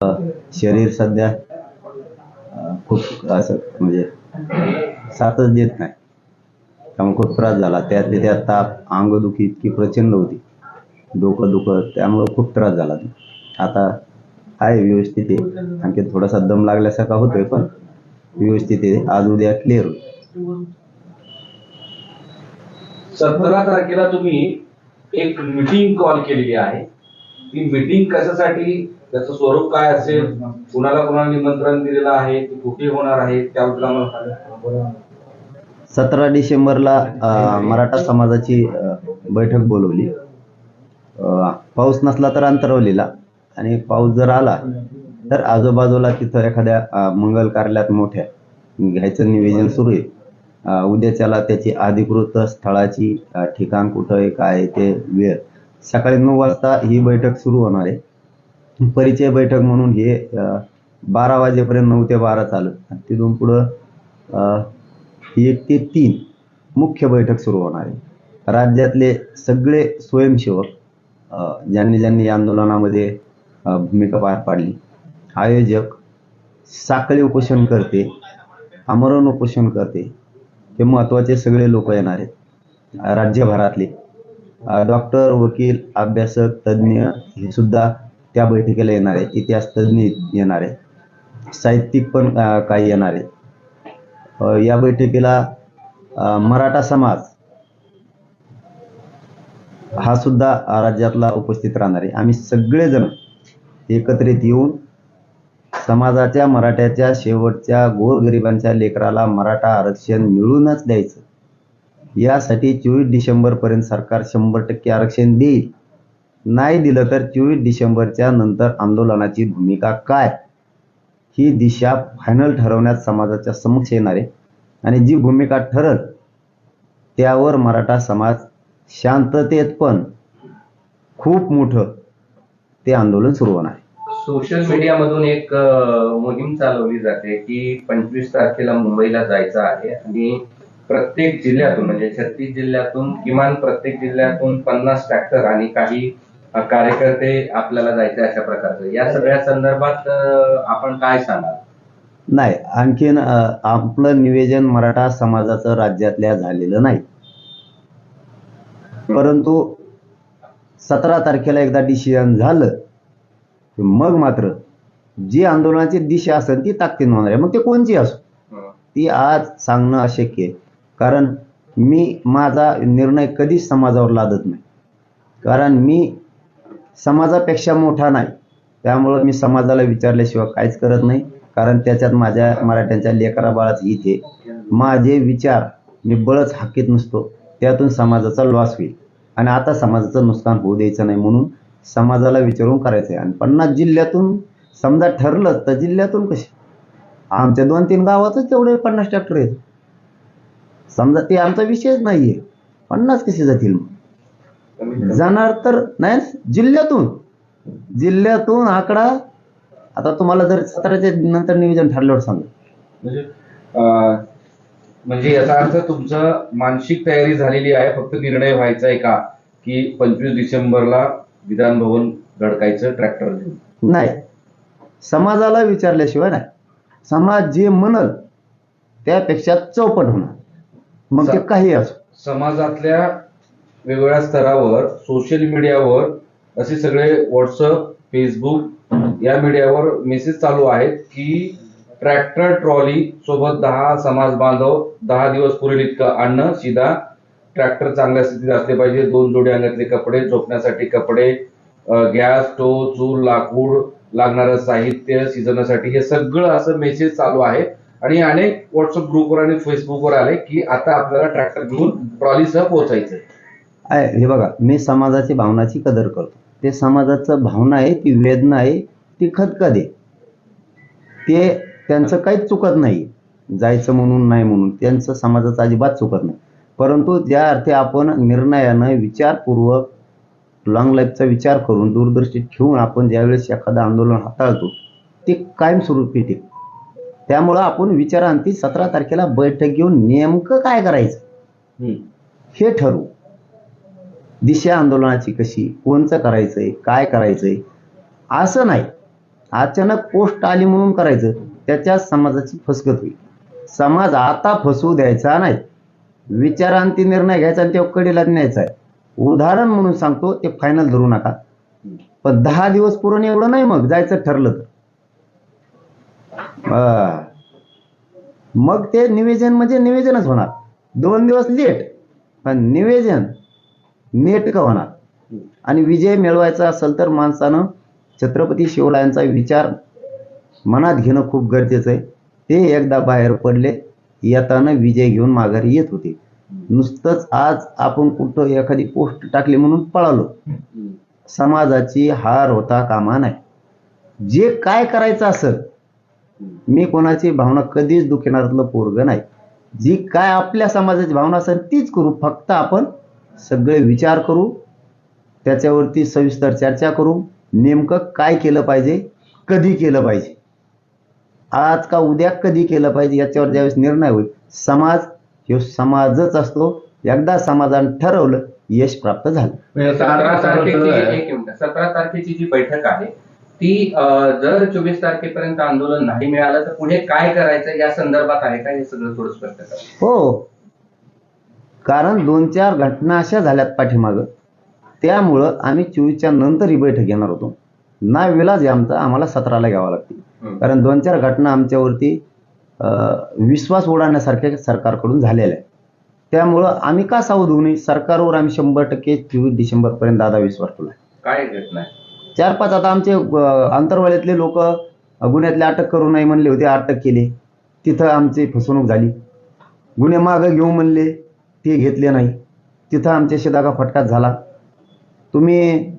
शरीर सध्या खूप असं म्हणजे साथच देत नाही. त्यामुळे खूप त्रास झाला. त्यातले त्यात ताप अंगदुखी इतकी प्रचंड होती. डोकं दुखत त्यामुळं खूप त्रास झाला. आता आहे व्यवस्थित आहे. आणखी थोडासा दम लागल्यासारखा होतोय पण व्यवस्थित आहे. आज उद्या क्लिअर होईल. सतरा तारखेला तुम्ही एक मीटिंग कॉल केलेली आहे. ती मीटिंग कशासाठी? त्याचं स्वरूप काय असेल? कुणाला कुणाला निमंत्रण दिलेलं आहे? कुठे होणार आहे? त्याबद्दल आम्हाला सतरा डिसेंबरला मराठा समाजाची बैठक बोलवली. पाऊस नसला तर अंतरवलेला आणि पाऊस जर आला तर आजूबाजूला तिथं एखाद्या मंगल कार्यालयात मोठ्या घ्यायचं निवेदन सुरू आहे. उद्या उद्याच्याला त्याची अधिकृत स्थळाची ठिकाण कुठं आहे काय आहे ते वेळ. सकाळी नऊ वाजता ही बैठक सुरू होणार आहे. परिचय बैठक म्हणून हे बारा वाजेपर्यंत नऊ ते बारा चालत आणि तिथून पुढं एक ते तीन मुख्य बैठक सुरू होणार आहे. राज्यातले सगळे स्वयंसेवक ज्यांनी ज्यांनी या आंदोलनामध्ये भूमिका पार पाडली. आयोजक साखळी उपोषण करते आमरण उपोषण करते. हे महत्त्वाचे सगळे लोक येणार आहेत. राज्यभरातले डॉक्टर वकील अभ्यासक तज्ज्ञ हे सुद्धा त्या बैठकीला येणार आहे इतिहासतज्ञ येणार आहे साहित्यिक पण काही येणार आहे. या बैठकीला मराठा समाज हा सुद्धा राज्यातला उपस्थित राहणार आहे. आम्ही सगळेजण एकत्रित येऊन समाजाच्या मराठ्याच्या शेवटच्या गोरगरिबांच्या लेकराला मराठा आरक्षण मिळूनच द्यायचं. यासाठी चोवीस डिसेंबरपर्यंत सरकार शंभर टक्के आरक्षण देईल. नाही दिलं तर चोवीस डिसेंबरच्या नंतर आंदोलनाची भूमिका काय? ही दिशा फायनल ठरवण्यात समाजाच्या समक्ष येणार आहे. आणि जी भूमिका ठरल त्यावर मराठा समाज शांततेत पण खूप मोठं ते आंदोलन सुरू होणार आहे. सोशल मीडियामधून एक मोहीम चालवली जाते की पंचवीस तारखेला मुंबईला जायचं आहे आणि प्रत्येक जिल्ह्यातून म्हणजे छत्तीस जिल्ह्यातून किमान प्रत्येक जिल्ह्यातून पन्नास ट्रॅक्टर आणि काही कार्यकर्ते आपल्याला जायचे अशा प्रकारचं. या सगळ्या संदर्भात आपण काय सांगाल? नाही आणखीन आपलं निवेदन मराठा समाजाचं राज्यातल्या झालेलं नाही. परंतु सतरा तारखेला एकदा डिसिजन झालं मग मात्र जी आंदोलनाची दिशा असेल ती ताकदीन होणार आहे. मग ते कोणची असो? ती आज सांगणं अशक्य आहे. कारण मी माझा निर्णय कधीच समाजावर लादत नाही. कारण मी समाजापेक्षा मोठा नाही. त्यामुळं मी समाजाला विचारल्याशिवाय काहीच करत नाही. कारण त्याच्यात माझ्या मराठ्यांच्या लेकरा बाळात हित आहे. माझे विचार मी बळच हाकीत नसतो. त्यातून समाजाचा लॉस होईल. आणि आता समाजाचं नुकसान होऊ द्यायचं नाही म्हणून समाजाला विचारून करायचं आहे आणि पन्नास जिल्ह्यातून समजा ठरलं तर जिल्ह्यातून कसे? आमच्या दोन तीन गावातच तेवढे पन्नास ट्रॅक्टर आहेत. समजा ते आमचा विषयच आहे पन्नास कसे जातील? मग जाणार तर नाही जिल्ह्यातून. जिल्ह्यातून आकडा आता तुम्हाला जर सतराच्या नंतर नियोजन ठरल्यावर सांगू. म्हणजे म्हणजे याचा अर्थ तुमचं मानसिक तयारी झालेली आहे फक्त निर्णय व्हायचा आहे का? की पंचवीस डिसेंबरला विधान भवन धडकायचं ट्रॅक्टर घेऊन? नाही. समाजाला विचारल्याशिवाय नाही. समाज जे म्हणल त्यापेक्षा चौपट होणार. मग ते काही असो. समाजातल्या वेगवेगळ्या स्तरावर सोशल मीडियावर असे सगळे व्हॉट्सअप फेसबुक या मीडियावर मेसेज चालू आहेत की ट्रॅक्टर ट्रॉली सोबत दहा समाज बांधव दहा दिवस पुरेल इतकं अन्न सीधा ट्रॅक्टर चांगल्या स्थितीत असले पाहिजे. दोन जोडी अंगातले कपडे झोपण्यासाठी कपडे गॅस स्टोव चूल लाकूड लागणारं साहित्य शिजवण्यासाठी हे सगळं असं मेसेज चालू आहे. आणि अनेक व्हॉट्सअप ग्रुपवर आणि फेसबुकवर आले की आता आपल्याला ट्रॅक्टर घेऊन ट्रॉलीसह पोहोचायचं आहे. हे बघा मी समाजाची भावनाची कदर करतो. ते समाजाचं भावना आहे ती वेदना आहे ती आहे. ते त्यांचं काहीच चुकत नाही. जायचं म्हणून नाही म्हणून त्यांचं समाजाचं अजिबात चुकत नाही. परंतु ज्या अर्थी आपण निर्णयानं विचारपूर्वक लॉंग लाईफचा विचार करून दूरदृष्टी ठेवून आपण ज्यावेळेस एखादं आंदोलन हाताळतो ते कायमस्वरूपी टिक त्यामुळं आपण विचारांती सतरा तारखेला बैठक घेऊन नेमकं काय करायचं? हे ठरवू. दिशा आंदोलनाची कशी कोणचं करायचंय काय करायचंय असं नाही. अचानक पोस्ट आली म्हणून करायचं त्याच्या समाजाची फसगत होईल. समाज आता फसवू द्यायचा नाही. विचारांती निर्णय घ्यायचा आणि त्या कडेला न्यायचा आहे. उदाहरण म्हणून सांगतो ते फायनल धरू नका. पण दहा दिवस पुरण एवढं नाही मग जायचं ठरलं तर. मग ते निवेदन म्हणजे निवेदनच होणार. दोन दिवस लेट पण निवेदन. नेट का होणार? आणि विजय मिळवायचा असेल तर माणसानं छत्रपती शिवरायांचा विचार मनात घेणं खूप गरजेचं आहे. ते एकदा बाहेर पडले येताना विजय घेऊन माघारी येत होते. नुसतंच आज आपण कुठं एखादी पोस्ट टाकली म्हणून पळालो. समाजाची हार होता कामा नाही. जे काय करायचं असेल मी कोणाची भावना कधीच दुखवणारातलं पोरग नाही. जी काय आपल्या समाजाची भावना असेल तीच करू. फक्त आपण सगळे विचार करू त्याच्यावरती सविस्तर चर्चा करू नेमकं काय केलं पाहिजे कधी केलं पाहिजे. आज का उद्या कधी केलं पाहिजे याच्यावर ज्यावेळेस निर्णय होईल समाज हे समाजच असतो. एकदा समाजाने ठरवलं यश प्राप्त झालं. म्हणजे सतरा तारखेची सतरा तारखेची जी बैठक आहे ती जर चोवीस तारखेपर्यंत आंदोलन नाही मिळालं तर पुढे काय करायचं या संदर्भात आहे का? हे सगळं थोडं स्पष्ट करा. हो कारण दोन चार घटना अशा झाल्यात पाठीमागं. त्यामुळं आम्ही चोवीसच्या नंतर ही बैठक घेणार होतो. ना विलाज आमचा आम्हाला सतराला घ्यावा लागते. कारण दोन चार घटना आमच्यावरती विश्वास उडाण्यासारख्या सरकारकडून झालेल्या आहे त्यामुळं आम्ही का सावध होऊ नये? सरकारवर आम्ही शंभर टक्के चोवीस डिसेंबरपर्यंत दादा विश्वास ठेवला काय घटना चार पाच आता आमचे आंतरवाल्यातले लोक गुन्ह्यातले अटक करू नये म्हणले होते अटक केले. तिथं आमची फसवणूक झाली. गुन्हे मागं घेऊ म्हणले. ते घेतले नाही. तिथं आमच्याशी दागा फटकाच झाला. तुम्ही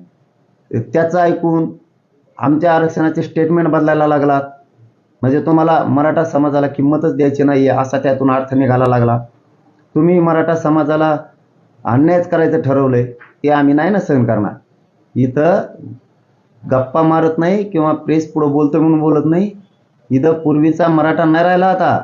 त्याचं ऐकून आमच्या आरक्षणाचे स्टेटमेंट बदलायला लागलात म्हणजे तुम्हाला मराठा समाजाला किंमतच द्यायची नाही असा त्यातून अर्थ निघाला लागला. तुम्ही मराठा समाजाला अन्यायच करायचं ठरवलंय ते आम्ही नाही ना सहन करणार. इथं गप्पा मारत नाही किंवा प्रेस पुढं बोलतो म्हणून बोलत नाही. इथं पूर्वीचा मराठा नाही राहिला आता.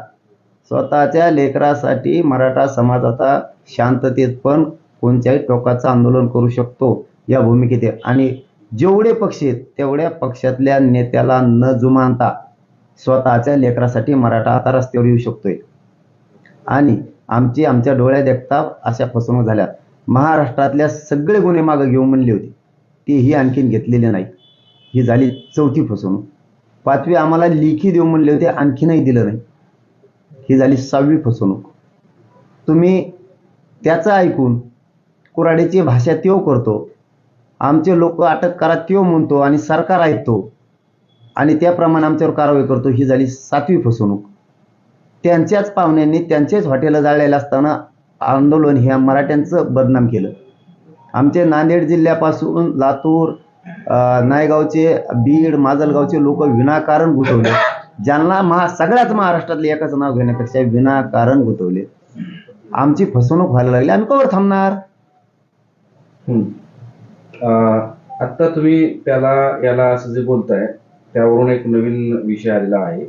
स्वतःच्या लेकरासाठी मराठा समाज आता शांततेत पण कोणत्याही टोकाचं आंदोलन करू शकतो या भूमिकेत. आणि जेवढे पक्ष आहेत तेवढ्या पक्षातल्या नेत्याला न जुमानता स्वतःच्या लेकरासाठी मराठा आता रस्त्यावर येऊ शकतोय. आणि आमची आमच्या डोळ्या देखता अशा फसवणूक झाल्या. महाराष्ट्रातल्या सगळे गुन्हे मागं घेऊन म्हणले होते. तीही आणखीन घेतलेली नाहीत. ही झाली चौथी फसवणूक. पाचवी आम्हाला लेखी देऊ म्हणले होते आणखीनही दिलं नाही. ही झाली सहावी फसवणूक. तुम्ही त्याचं ऐकून कुराडीची भाषा त्यो करतो. आमचे लोक अटक करा त्यो म्हणतो आणि सरकार ऐकतो. आणि त्याप्रमाणे आमच्यावर कारवाई करतो ही झाली सातवी फसवणूक. त्यांच्याच पाहुण्यांनी त्यांचेच हॉटेलं जाळलेलं असताना आंदोलन ह्या मराठ्यांचं बदनाम केलं. आमचे नांदेड जिल्ह्यापासून लातूर नायगावचे बीड माजलगावचे लोक विनाकारण गुंतवले. ज्यांना महा सगळ्याच महाराष्ट्रातले एकाच नाव घेण्यापेक्षा विनाकारण गुंतवले. आमची फसवणूक व्हायला लागली. आम्ही कवर थांबणार? आता तुम्ही त्याला याला असं जे बोलताय त्यावरून एक नवीन विषय आलेला आहे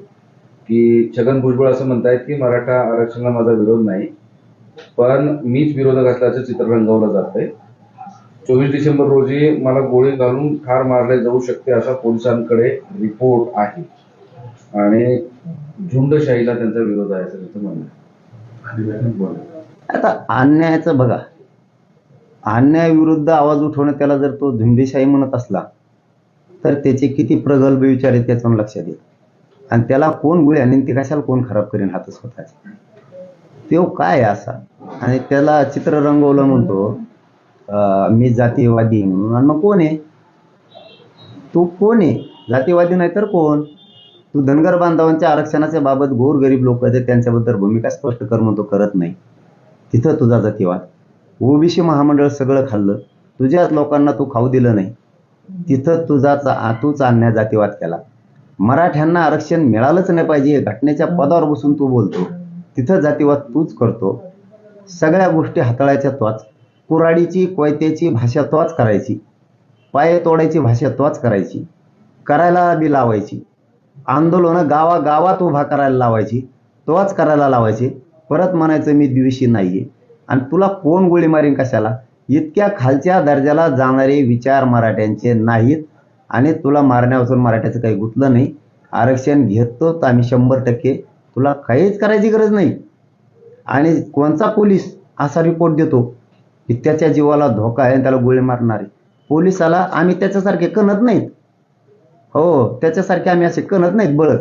की छगन भुजबळ असं म्हणतायत की मराठा आरक्षणाला माझा विरोध नाही पण मीच विरोधक असल्याचं चित्र रंगवलं जात आहे चोवीस डिसेंबर रोजी मला गोळी घालून ठार मारले जाऊ शकते असा पोलिसांकडे रिपोर्ट आहे. आणि झुंडशाहीला त्यांचा विरोध आहे असं त्याचं म्हणणं. आता अन्यायाचं बघा. अन्यायाविरुद्ध आवाज उठवणं त्याला जर तो झुंडेशाही म्हणत असला तर त्याचे किती प्रगल्भ विचार आहेत त्याचं लक्षात येईल आणि त्याला कोण गुळे आणि ते कशाला कोण खराब करेन हात स्वतःचे. तो काय आहे असा? आणि त्याला चित्र रंगवलं म्हणतो मी जातीयवादी म्हणून. आणि मग कोण आहे? तू कोण आहे? जातीयवादी नाही तर कोण? धनगर बांधवांच्या आरक्षणाच्या बाबत गोरगरीब लोक आहेत त्यांच्याबद्दल भूमिका स्पष्ट कर म्हणतो करत नाही. तिथं तुझा जातीवाद. ओबीसी महामंडळ सगळं खाल्लं. तुझ्याच लोकांना तू खाऊ दिलं नाही. तिथं तुझा चा- तूच अन्याय जातीवाद केला. मराठ्यांना आरक्षण मिळालंच नाही पाहिजे घटनेच्या पदावर बसून तू बोलतो. तिथं जातीवाद तूच करतो. सगळ्या गोष्टी हाताळायच्या त्वाच कुराडीची कोयत्याची भाषा तोच करायची. पाय तोडायची भाषा तोच करायची. करायला बी लावायची. आंदोलनं गावागावात उभा करायला लावायची तोच करायला लावायचे. परत म्हणायचं मी दिवशी नाही आहे आणि तुला कोण गोळी मारीन कशाला? इतक्या खालच्या दर्जाला जाणारे विचार मराठ्यांचे नाहीत आणि तुला मारण्यापासून मराठ्याचं काही गुतलं नाही. आरक्षण घेतो तर आम्ही शंभर टक्के. तुला काहीच करायची गरज नाही. आणि कोणचा पोलीस असा रिपोर्ट देतो? की त्याच्या जीवाला धोका आहे आणि त्याला गोळी मारणारे. पोलिसाला आम्ही त्याच्यासारखे कणत नाहीत. हो त्याच्यासारखे आम्ही असे कणत नाहीत बळत.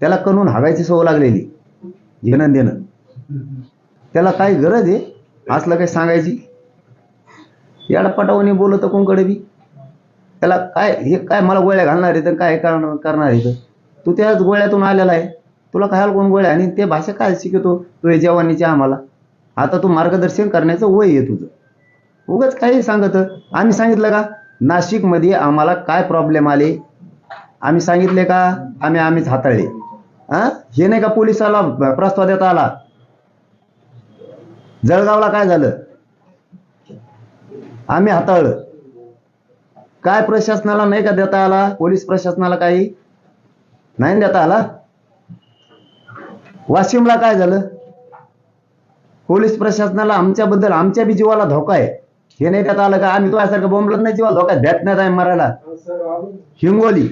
त्याला कणून हागायची सवय लागलेली. घेणं देणं त्याला काय गरज आहे? असलं काही सांगायची? याडपटावणी बोलत कोणकडे बी? त्याला काय हे काय मला गोळ्या घालणार आहे तर काय करणार करणार आहे तर तू त्याच गोळ्यातून आलेला आहे. तुला काय कोण गोळ्या आणि ते भाषा काय शिकवतो? तू हे आम्हाला. आता तू मार्गदर्शन करण्याचं वय आहे तुझं. उगाच काही सांगत. आम्ही सांगितलं का? नाशिकमध्ये आम्हाला काय प्रॉब्लेम आले? आम्ही सांगितले का? आम्ही आम्हीच हाताळले. हा हे नाही का पोलिसाला प्रस्ताव देता आला? जळगावला काय झालं? आम्ही हाताळलं. काय प्रशासनाला नाही का देता आला? पोलीस प्रशासनाला काही? नाही देता आला? वाशिमला काय झालं? पोलीस प्रशासनाला आमच्याबद्दल आमच्या बी जीवाला धोका आहे. हे नाही देता आलं का आम्ही तुझ्यासारखं बोंबलत नाही जीवाला धोका देत नाही आहे मरायला. हिंगोली.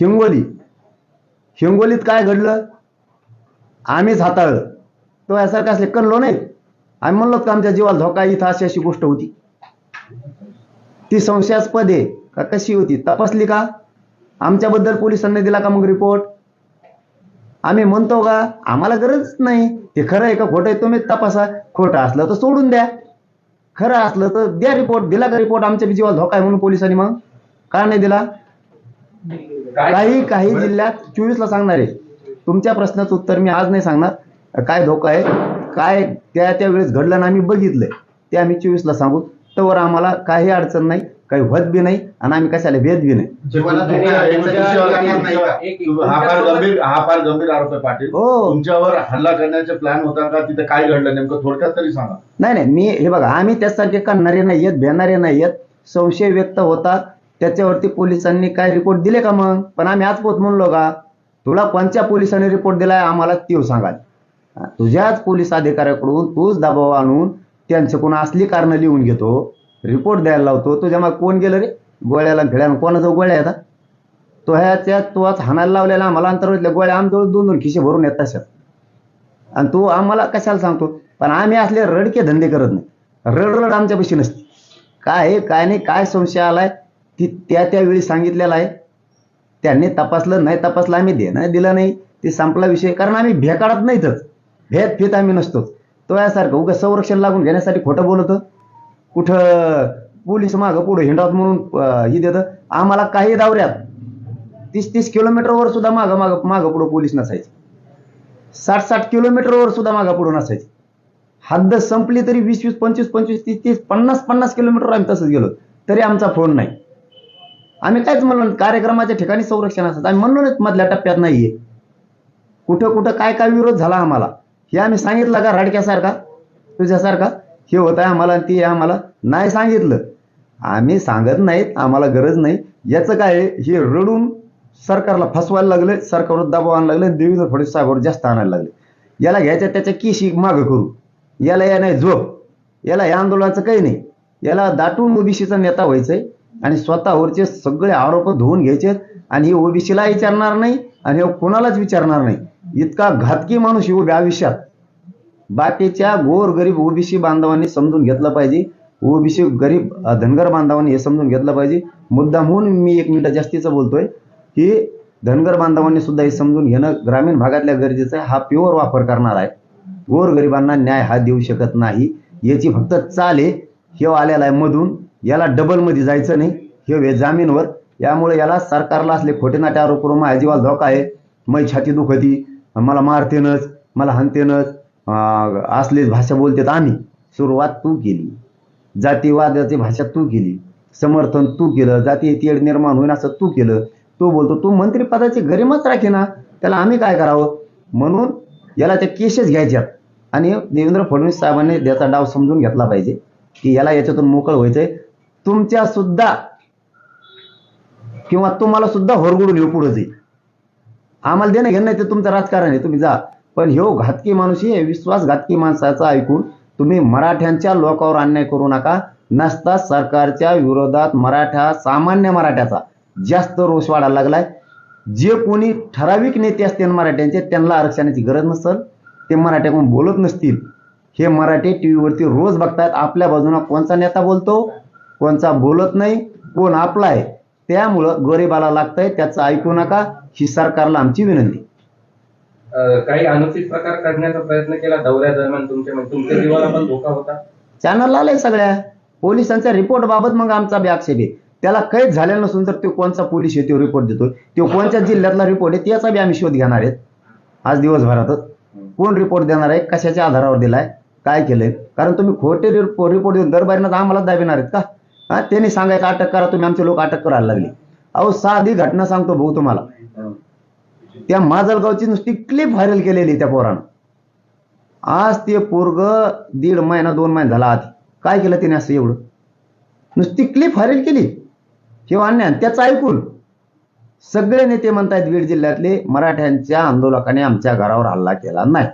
हिंगोली. हिंगोलीत काय घडलं? आम्हीच हाताळलं. तो यासारखं असले कणलो नाही. आम्ही म्हणलो का आमच्या जीवाला धोका इथं अशी अशी गोष्ट होती. ती संशयास्पद आहे. का कशी होती? तपासली का? आमच्याबद्दल पोलिसांनी दिला का मग रिपोर्ट आम्ही म्हणतो का आम्हाला गरज नाही. ते खरं आहे का खोटं आहे तुम्ही तपासा. खोटं असलं तर सोडून द्या. खरं असलं तर द्या रिपोर्ट दिला का रिपोर्ट आमच्या जीवाला धोका आहे म्हणून पोलिसांनी मग? का नाही दिला? काही काही जिल्ह्यात चोवीसला सांगणार आहे. तुमच्या प्रश्नाचं उत्तर मी आज नाही सांगणार. काय धोका आहे? काय त्या त्यावेळेस घडलं ना आम्ही बघितलंय. ते आम्ही चोवीसला सांगू. तर आम्हाला काही अडचण नाही. काही होत बी नाही आणि आम्ही कशाला भेद बी नाही. नाही. का? एक- तुम्ही- हा फार गंभीर हा फार गंभीर आरोप आहे पाटील. हो. तुमच्यावर हल्ला करण्याचे प्लॅन होता का? तिथे काय घडलं नेमकं? थोडक्यात तरी सांगा. नाही नाही मी हे बघा आम्ही त्यासारखे करणारे नाही आहेत भेणारे नाही आहेत संशय व्यक्त होता त्याच्यावरती पोलिसांनी काय रिपोर्ट दिले का मग? पण आम्ही आज पोत म्हणलो का? तुला कोणत्या पोलिसांनी रिपोर्ट दिलाय? आम्हाला तीव सांगाल. हा, तुझ्याच पोलीस अधिकाऱ्याकडून तूच दबाव आणून त्यांच्याकडून असली कारणं लिहून घेतो. रिपोर्ट द्यायला लावतो. तो जेव्हा कोण गेलं रे? गोळ्याला फिळ्याला. कोणाचा गोळ्या येतात तो ह्याच्या तो आज हाणायला लावलेला आम्हाला. अंतरावरतल्या गोळ्या आमजवळ दोन दोन खिशे भरून येत तशात. आणि तो आम्हाला कशाला सांगतो? पण आम्ही असले रडके धंदे करत नाही. रडरड आमच्यापाशी नसते. काय आहे काय नाही काय संशय आलाय? ती त्या त्यावेळी सांगितलेला आहे. त्यांनी तपासलं नाही तपासलं आम्ही देणं दिलं नाही. ते संपला विषय. कारण आम्ही भेकाडत नाहीतच. भेद फेत आम्ही नसतोच. तो यासारखं उगा संरक्षण लागून घेण्यासाठी खोटं बोलत. कुठं पोलीस मागं पुढे हिंडावत म्हणून हे ही देतं. आम्हाला काही दावऱ्यात तीस तीस किलोमीटरवर सुद्धा मागं मागं मागं पुढं पोलीस नसायचे. साठ साठ किलोमीटरवर सुद्धा मागं पुढं नसायचे. हद्द संपली तरी वीस वीस पंचवीस पंचवीस तीस तीस पन्नास पन्नास किलोमीटर आम्ही तसंच गेलो. तरी आमचा फोन नाही. आम्ही कायच म्हणलो कार्यक्रमाच्या ठिकाणी संरक्षण असतात आम्ही म्हणलो नाही मधल्या टप्प्यात नाहीये. कुठं कुठं काय काय विरोध झाला आम्हाला? हे आम्ही सांगितलं का? राडक्यासारखा? तुझ्यासारखा? हे होत आहे आम्हाला ती ते आम्हाला नाही सांगितलं. आम्ही सांगत नाहीत आम्हाला गरज नाही. याचं काय आहे, हे रडून सरकारला फसवायला लागले सरकारवर दबाव आणायला लागले देवेंद्र फडणवीस साहेबांवर जास्त आणायला लागले. याला घ्यायच्या त्याच्या केशी मागं करू. याला या नाही झोप. याला या आंदोलनाचं काही नाही. याला दाटून ओबीसीचा नेता व्हायचंय आणि स्वतःवरचे सगळे आरोप धुवून घ्यायचे आणि हे ओबीसीला विचारणार नाही आणि हे कोणालाच विचारणार नाही. इतका घातकी माणूस येऊ उभ्या आयुष्यात. बाकीच्या गोर गरीब ओबीसी बांधवांनी समजून घेतलं पाहिजे. ओबीसी गरीब धनगर बांधवांनी हे समजून घेतलं पाहिजे. मुद्दा म्हणून मी एक मिनिट जास्तीचं बोलतोय. की धनगर बांधवांनी सुद्धा हे समजून घेणं ग्रामीण भागातल्या गरजेचं आहे. हा प्युअर वापर करणार आहे. गोर गरिबांना न्याय हा देऊ शकत नाही. याची फक्त चाल आहे. हे आलेला आहे मधून. याला डबलमध्ये जायचं नाही. हे जामीनवर. यामुळे याला सरकारला असले खोटे नाटे आरोप करून माझ्या जीवाला धोका आहे. मै छाती दुखती. मला मारतेनच. मला हानतेनच असलीच भाषा बोलतेत आम्ही. सुरुवात तू केली. जातीवादाची भाषा तू केली. समर्थन तू केलं. जाती तेढ निर्माण होईन असं तू केलं. तो बोलतो तू मंत्रिपदाची गरिमाच राखे ना. त्याला आम्ही काय करावं? म्हणून याला त्या केसेस घ्यायच्यात आणि देवेंद्र फडणवीस साहेबांनी त्याचा डाव समजून घेतला पाहिजे. की याला याच्यातून मोकळ व्हायचंय. तुमच्या सुद्धा किंवा तुम्हाला सुद्धा होरगुडून येऊ पुढे जाईल. आम्हाला देणं घेणं ते तुमचं राजकारण आहे. तुम्ही जा. पण ह्यो घातकी माणूस हे विश्वासघातकी माणसाचा ऐकून तुम्ही मराठ्यांच्या लोकांवर अन्याय करू नका. नसता सरकारच्या विरोधात मराठा सामान्य मराठ्याचा जास्त रोष वाढायला लागलाय. जे कोणी ठराविक नेते असतील मराठ्यांचे त्यांना आरक्षणाची गरज नसेल. ते मराठ्याकडून बोलत नसतील. हे मराठी टी व्हीवरती रोज बघतायत. आपल्या बाजूने कोणचा नेता बोलतो कोणचा बोलत नाही कोण आपला आहे त्यामुळं गरिबाला लागतंय त्याचं ऐकू नका. ही सरकारला आमची विनंती. काही अनुचित प्रकार करण्याचा प्रयत्न केला. दौऱ्यादरम्यान तुमच्या तुमच्या जीवाला पण धोका होता. चॅनल आलंय सगळ्या. पोलिसांच्या रिपोर्ट बाबत मग आमचा बी आक्षेप आहे. त्याला काहीच झालेलं नसून तर तो कोणचा पोलीस आहे तो रिपोर्ट देतोय. तो कोणत्या जिल्ह्यातला रिपोर्ट आहे त्याचा बी आम्ही शोध घेणार आहेत. आज दिवसभरातच. कोण रिपोर्ट देणार आहे? कशाच्या आधारावर दिलाय? काय केलंय? कारण तुम्ही खोटे रिपोर्ट देऊन दरबारीनं आम्हाला दाबिणार आहेत का? हा त्यांनी सांगायचं अटक करा तुम्ही आमचे लोक अटक करायला लागले. अहो साधी घटना सांगतो भाऊ तुम्हाला. त्या माजलगावची नुसती क्लिप व्हायरल केलेली त्या पोरानं. आज ते पोरग दीड महिना दोन महिना झाला आधी. काय केलं त्याने असं एवढं? नुसती क्लिप व्हायरल केली. किंवा अन्यान त्याचं ऐकून सगळे नेते म्हणतायत बीड जिल्ह्यातले मराठ्यांच्या आंदोलकाने आमच्या घरावर हल्ला केला नाही.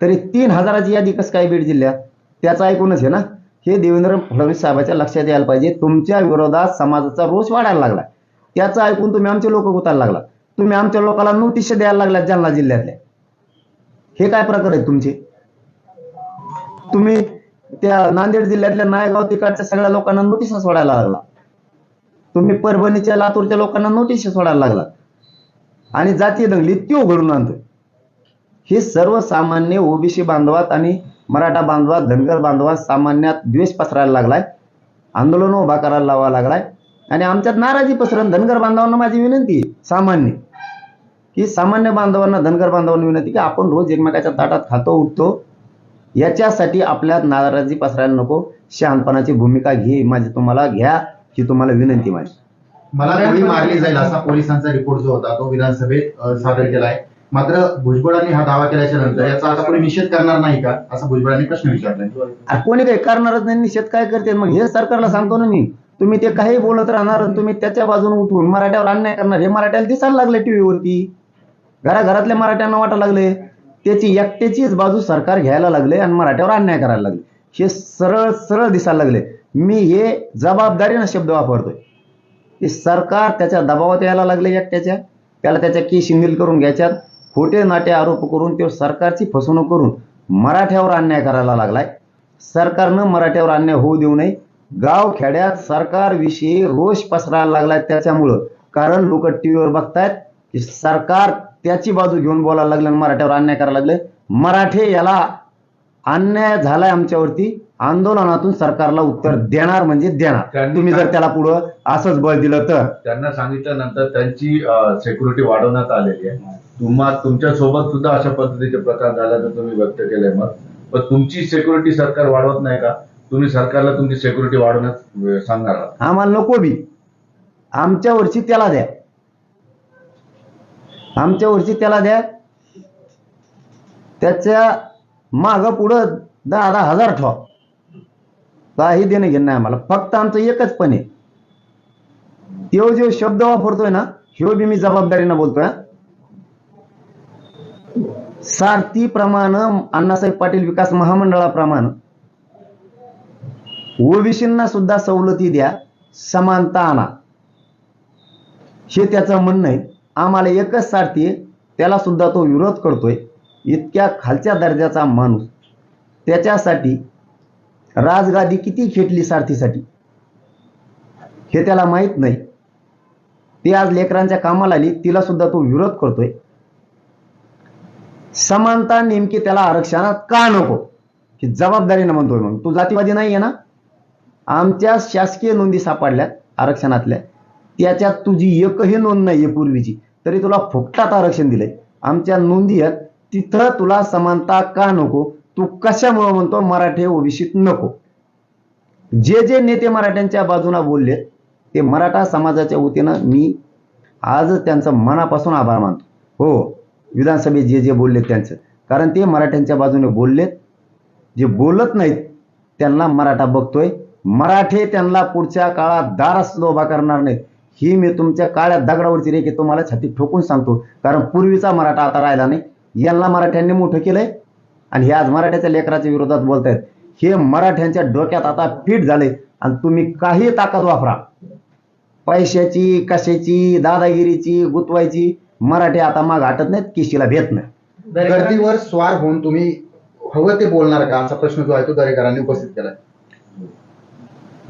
तरी तीन हजाराची यादी कसं काय बीड जिल्ह्यात? त्याचं ऐकूनच आहे ना? हे देवेंद्र फडणवीस साहेबाच्या लक्षात यायला पाहिजे. तुमच्या विरोधात समाजाचा रोष वाढायला लागला त्याचं ऐकून तुम्ही आमचे लोक गुतायला लागला तुम्ही आमच्या लोकांना नोटीस द्यायला लागल्या जालना जिल्ह्यातल्या हे काय प्रकार आहेत तुमचे? तुम्ही त्या नांदेड जिल्ह्यातल्या नायगाव तिकडच्या सगळ्या लोकांना नोटीस सोडायला लागला. तुम्ही परभणीच्या लातूरच्या लोकांना नोटीस सोडायला लागला. आणि जातीय दंगली त्यो घडून आणतोय. हे सर्वसामान्य ओबीसी बांधवात आणि मराठा बांधवात धनगर बांधवात सामान्यात द्वेष पसरायला लागलाय. आंदोलन उभा करायला लावा लागलाय. आणि आमच्यात नाराजी पसरण धनगर बांधवांना माझी विनंती आहे सामान्य. की सामान्य बांधवांना धनगर बांधवांना विनंती की आपण रोज एकमेकाच्या ताटात खातो उठतो. याच्यासाठी आपल्यात नाराजी पसरायला नको. शहाणपणाची भूमिका घे माझी तुम्हाला घ्या ही तुम्हाला विनंती माझी. मला गोळी मारली जाईल असा पोलिसांचा रिपोर्ट जो होता तो विधानसभेत सादर केलाय. मात्र भुजबळांनी हा दावा केल्याच्यानंतर याचा आता कोणी निषेध करणार नाही का? असा भुजबळांनी प्रश्न विचारलाय. कोणी काही करणारच नाही निषेध काय करते? मग हे सरकारला सांगतो ना मी. तुम्ही ते काही बोलत राहणार आणि तुम्ही त्याच्या बाजूने उठून मराठ्यावर अन्याय करणार हे मराठ्याला दिसायला लागले टीव्हीवरती. घराघरातल्या मराठ्यांना वाटायला लागले. त्याची एकट्याचीच बाजू सरकार घ्यायला लागले आणि मराठ्यावर अन्याय करायला लागले. हे सरळ सरळ दिसायला लागले. मी हे जबाबदारीनं शब्द वापरतोय. की सरकार त्याच्या दबावात यायला लागले एकट्याच्या. त्याला त्याच्या केशी नील करून घ्यायच्यात. खोटे नाटे आरोप करून तो सरकारची फसवणूक करून मराठ्यावर अन्याय करायला लागलाय. सरकारनं मराठ्यावर अन्याय होऊ देऊ नये. गाव खेड्यात सरकारविषयी रोष पसरायला लागलाय त्याच्यामुळं. कारण लोक टी व्हीवर बघतायत की सरकार त्याची बाजू घेऊन बोलायला लागलं आणि मराठ्यावर अन्याय करायला लागले. मराठे याला अन्याय झालाय आमच्यावरती. आंदोलनातून सरकारला उत्तर देणार म्हणजे देणार. तुम्ही जर त्याला पुढं असंच बळ दिलं तर. त्यांना सांगितल्यानंतर त्यांची सिक्युरिटी वाढवण्यात आलेली आहे. तुम्हा तुमच्यासोबत सुद्धा अशा पद्धतीचे प्रकार झाल्याचं तुम्ही व्यक्त केलंय मत. पण तुमची सिक्युरिटी सरकार वाढवत नाही का? तुम्ही सरकारला तुमची सिक्युरिटी वाढवण्यास अं, सांगणार आम्हाला नको बी. आमच्या वरची त्याला द्या. आमच्या वर्षी त्याला द्या. त्याच्या माग पुढं दहा दहा हजार ठेवा. काही देणं घेणं नाही आम्हाला. फक्त आमचं एकच पण आहे. तो जो शब्द वापरतोय ना ह्यो बी मी जबाबदारीनं बोलतोय सारथी प्रमाण अण्णासाहेब पाटील विकास महामंडळाप्रमाणे. ओबीसींना सुद्धा सवलती द्या समानता आणा. हे त्याचं म्हणणं आहे. आम्हाला एकच सारथी आहे त्याला सुद्धा तो विरोध करतोय. इतक्या खालच्या दर्जाचा माणूस. त्याच्यासाठी राजगादी किती खेटली सारथीसाठी? हे त्याला माहीत नाही. ती आज लेकरांच्या कामाला आली तिला सुद्धा तो विरोध करतोय. समानता नेमकी त्याला आरक्षणात का नको? ही जबाबदारीनं म्हणतोय मग तू जातीवादी नाही आहे ना? आमच्या शासकीय नोंदी सापडल्यात आरक्षणातल्या. त्याच्यात तुझी एकही नोंद नाही आहे पूर्वीची. तरी तुला फुकटात आरक्षण दिलंय. आमच्या नोंदी आहेत. तिथं तुला समानता का नको? तू कशामुळं म्हणतो मराठे ओबीसीत नको? जे जे नेते मराठ्यांच्या बाजूला बोलले ते मराठा समाजाच्या वतीनं मी आज त्यांचं मनापासून आभार मानतो. हो विधानसभेत जे जे बोलले त्यांचं. कारण ते मराठ्यांच्या बाजूने बोललेत जे बोलत नाहीत त्यांना मराठा बघतोय. मराठे त्यांना पुढच्या काळात दारास उभा करणार नाहीत. ही मी तुमच्या काळ्या दगडावरची रेखी तुम्हाला छाती ठोकून सांगतो. कारण पूर्वीचा मराठा आता राहिला नाही. यांना मराठ्यांनी मोठं केलंय. आणि हे आज मराठ्याच्या लेकराच्या विरोधात बोलतायत. हे मराठ्यांच्या डोक्यात आता फिट झाले आणि तुम्ही काही ताकद वापरा. पैशाची कशाची दादागिरीची गुतवायची मराठी आता माग हटत नाहीत किशीला भेट नाही. गर्दीवर स्वार होऊन तुम्ही हवं ते बोलणार का? असा प्रश्न जो आहे तो दरेकरांनी उपस्थित केलाय.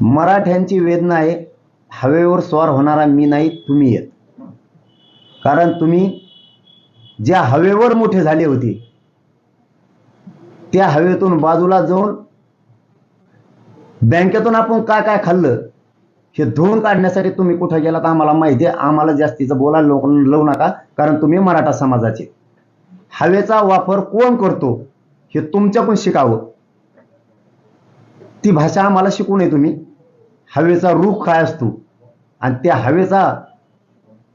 मराठ्यांची वेदना आहे. हवेवर स्वार होणारा मी नाही तुम्ही येत. कारण तुम्ही ज्या हवेवर मोठे झाले होते त्या हवेतून बाजूला जाऊन बँकेतून आपण काय काय खाल्लं हे धुवून काढण्यासाठी तुम्ही कुठं गेलात आम्हाला माहिती आहे. आम्हाला जास्तीचं बोलायला लावू नका कारण तुम्ही मराठा समाजाचे. हवेचा वापर कोण करतो हे तुमच्याकडून शिकावं. ती भाषा आम्हाला शिकू नये तुम्ही. हवेचा रूख काय असतो? आणि त्या हवेचा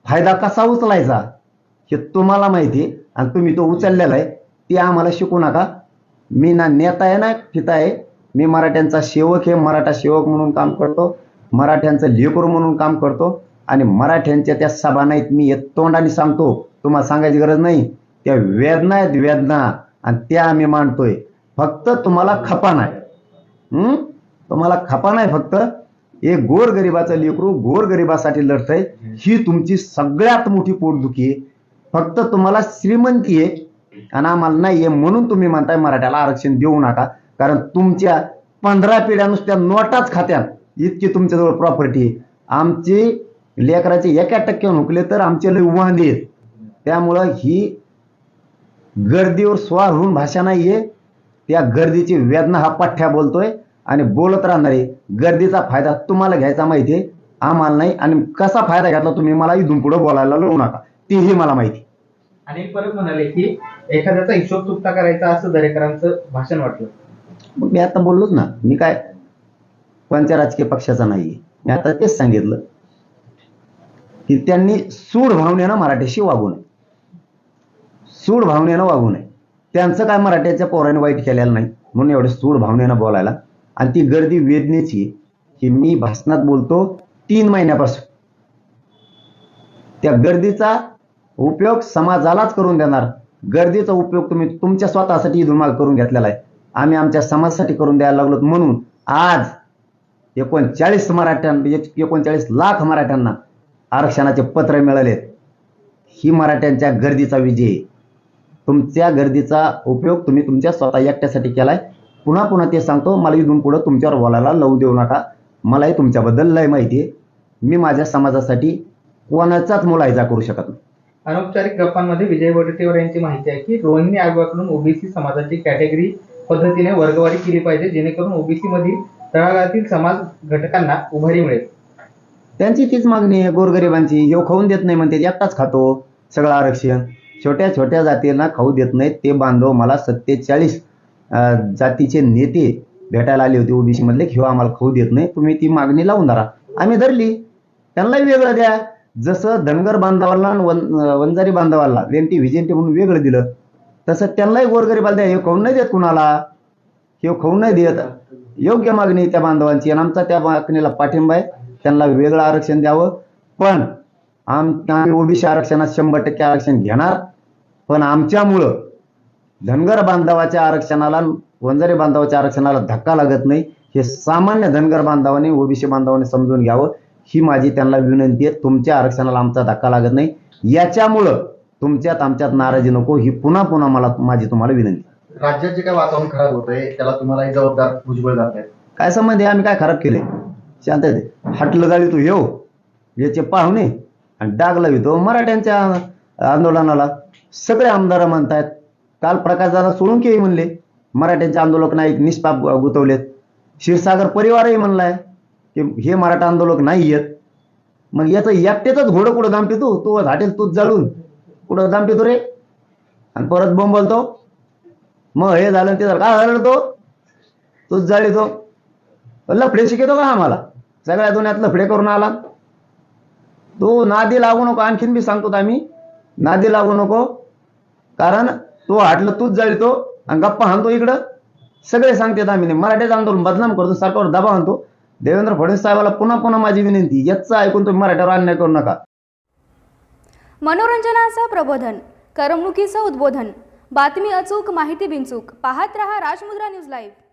फायदा कसा उचलायचा? हे तुम्हाला माहिती आहे. आणि तुम्ही तो उचललेला आहे. ते आम्हाला शिकू नका. मी ना नेता आहे ना पिता आहे. मी मराठ्यांचा सेवक आहे. मराठा सेवक म्हणून काम करतो. मराठ्यांचं लेकरू म्हणून काम करतो. आणि मराठ्यांच्या त्या सभा नाहीत मी हे तोंडाने सांगतो. तुम्हाला सांगायची गरज नाही. त्या वेदना आहेत वेदना. आणि त्या आम्ही मांडतोय. फक्त तुम्हाला खपा नाही. तुम्हाला खपा नाही फक्त. एक गोरगरिबाचं लेकरू गोरगरिबासाठी लढतंय ही तुमची सगळ्यात मोठी पोटदुखी आहे. फक्त तुम्हाला श्रीमंती आहे आणि आम्हाला नाही आहे म्हणून तुम्ही म्हणताय मराठ्याला आरक्षण देऊ नका. कारण तुमच्या पंधरा पिढ्या नुसत्या नोटाच खात्यात इतकी तुमच्याजवळ प्रॉपर्टी आहे. आमची लेकराचे एका टक्के हुकले तर आमचे लय वांदे आहेत. त्यामुळं ही गर्दीवर स्वार होऊन भाषा नाहीये. त्या गर्दीची वेदना हा पठ्ठ्या बोलतोय. आणि बोलत राहणार गर्दीचा फायदा तुम्हाला घ्यायचा माहिती आहे? आम्हाला नाही. आणि कसा फायदा घेतला तुम्ही मला इथून पुढे बोलायला लावू नका. तीही मला माहिती आणि परत म्हणाले की एखाद्याचा हिशोब चुकता करायचा असं दरेकरांचं भाषण वाटलं. मग मी आता बोललोच ना. मी काय कोणत्या राजकीय पक्षाचा नाही मी आता तेच सांगितलं की त्यांनी सूड भावनेनं मराठीशी वागू नये. सूड भावनेनं वागू नये. त्यांचं काय मराठ्याच्या पोराने वाईट केलेलं नाही म्हणून एवढं सूड भावनेनं बोलायला आणि ती गर्दी वेदनेची हे मी भाषणात बोलतो तीन महिन्यापासून. त्या गर्दीचा उपयोग समाजालाच करून देणार. गर्दीचा उपयोग तुम्ही तुमच्या स्वतःसाठी धुमाल करून घेतलेला आहे. आम्ही आमच्या समाजासाठी करून द्यायला लागलो म्हणून आज एकोणचाळीस मराठ्यां म्हणजे एकोणचाळीस लाख मराठ्यांना आरक्षणाचे पत्र मिळालेत. ही मराठ्यांच्या गर्दीचा विजय तुमच्या गर्दीचा उपयोग तुम्ही तुमच्या स्वतः एकट्यासाठी केलाय. पुन्हा पुन्हा ते सांगतो मला इथून पुढं तुमच्यावर बोलायला लावू देऊ नका. मलाही तुमच्याबद्दल लय माहिती आहे. मी माझ्या समाजासाठी कोणाचाच मुलायचा करू शकत नाही. अनौपचारिक गप्पांमध्ये विजय वडेट्टीवार यांची माहिती आहे की रोहिणी आयोगाकडून ओबीसी समाजाची कॅटेगरी पद्धतीने वर्गवारी केली पाहिजे जेणेकरून ओबीसी मधील तळागाळातील समाज घटकांना उभारी मिळेल. त्यांची तीच मागणी आहे गोरगरिबांची. ह्यो खाऊन देत नाही म्हणते एकटाच खातो सगळं आरक्षण. छोट्या छोट्या जातींना खाऊ देत नाहीत ते बांधव मला सत्तेचाळीस जातीचे नेते भेटायला आले होते ओबीसी मधले ह्यो आम्हाला खाऊ देत नाही तुम्ही ती मागणी लावून धरा. आम्ही धरली. त्यांनाही वेगळं द्या. जसं धनगर बांधवाला आणि वन वंजारी बांधवाला वेंटी विजेंटी म्हणून वेगळं दिलं तसं त्यांनाही गोरगरिबाला द्या. हे खाऊन नाही देत कुणाला. हे खाऊन नाही देत. योग्य मागणी त्या बांधवांची आणि आमचा त्या मागणीला पाठिंबा आहे. त्यांना वेगळं आरक्षण द्यावं. पण आम ओबीसी आरक्षणात शंभर टक्के आरक्षण घेणार. पण आमच्यामुळं धनगर बांधवाच्या आरक्षणाला वंजारी बांधवाच्या आरक्षणाला धक्का लागत नाही. हे सामान्य धनगर बांधवाने ओबीसी बांधवाने समजून घ्यावं. ही माझी त्यांना विनंती आहे. तुमच्या आरक्षणाला आमचा धक्का लागत नाही. याच्यामुळं तुमच्यात आमच्यात नाराजी नको. ही पुन्हा पुन्हा मला माझी तुम्हाला विनंती राज्यात जे काय वातावरण खराब होतंय त्याला तुम्हालाही जबाबदार भुजबळ जात आहेत काय संबंध आहे? आम्ही काय खराब केले शांत आहे. हटलं गाडी तू येऊ याचे पाहुणे. आणि डाग लावितो मराठ्यांच्या आंदोलनाला. सगळे आमदार म्हणतायत काल प्रकाश दादा सोडून म्हणले मराठ्यांचे आंदोलक नाही निष्पाप गुतवलेत. क्षीरसागर परिवारही म्हणलाय की हे मराठा आंदोलक नाही येत. मग याचं एकटेच घोडं कुठं दामपितो तू हाटेल तूच जाळून. कुठं दामपितो रे? आणि परत बोंबलतो मग हे झालं ते झालं. काय झालं तो? तूच जाळीतो लफडे शिकवतो का आम्हाला? सगळ्या दुनियात लफडे करून आला. तू नादी लागू नको. आणखीन बी सांगतो आम्ही. नादी लागू नको. कारण तो हाटलं तूच जाळीतो आणि गप्पा हाणतो इकडं. सगळे सांगतात आम्ही मराठीच आंदोलन बदनाम करतो सरकारवर दबाव आणतो. देवेंद्र फडणवीस साहेबाला पुन्हा पुन्हा माझी विनंती याचा ऐकून तुम्ही मराठ्यावर अन्याय करू नका. मनोरंजनाचं प्रबोधन करमणुकीचं उद्बोधन. बातमी अचूक माहिती बिनचूक. पाहत रहा राजमुद्रा न्यूज लाईव्ह.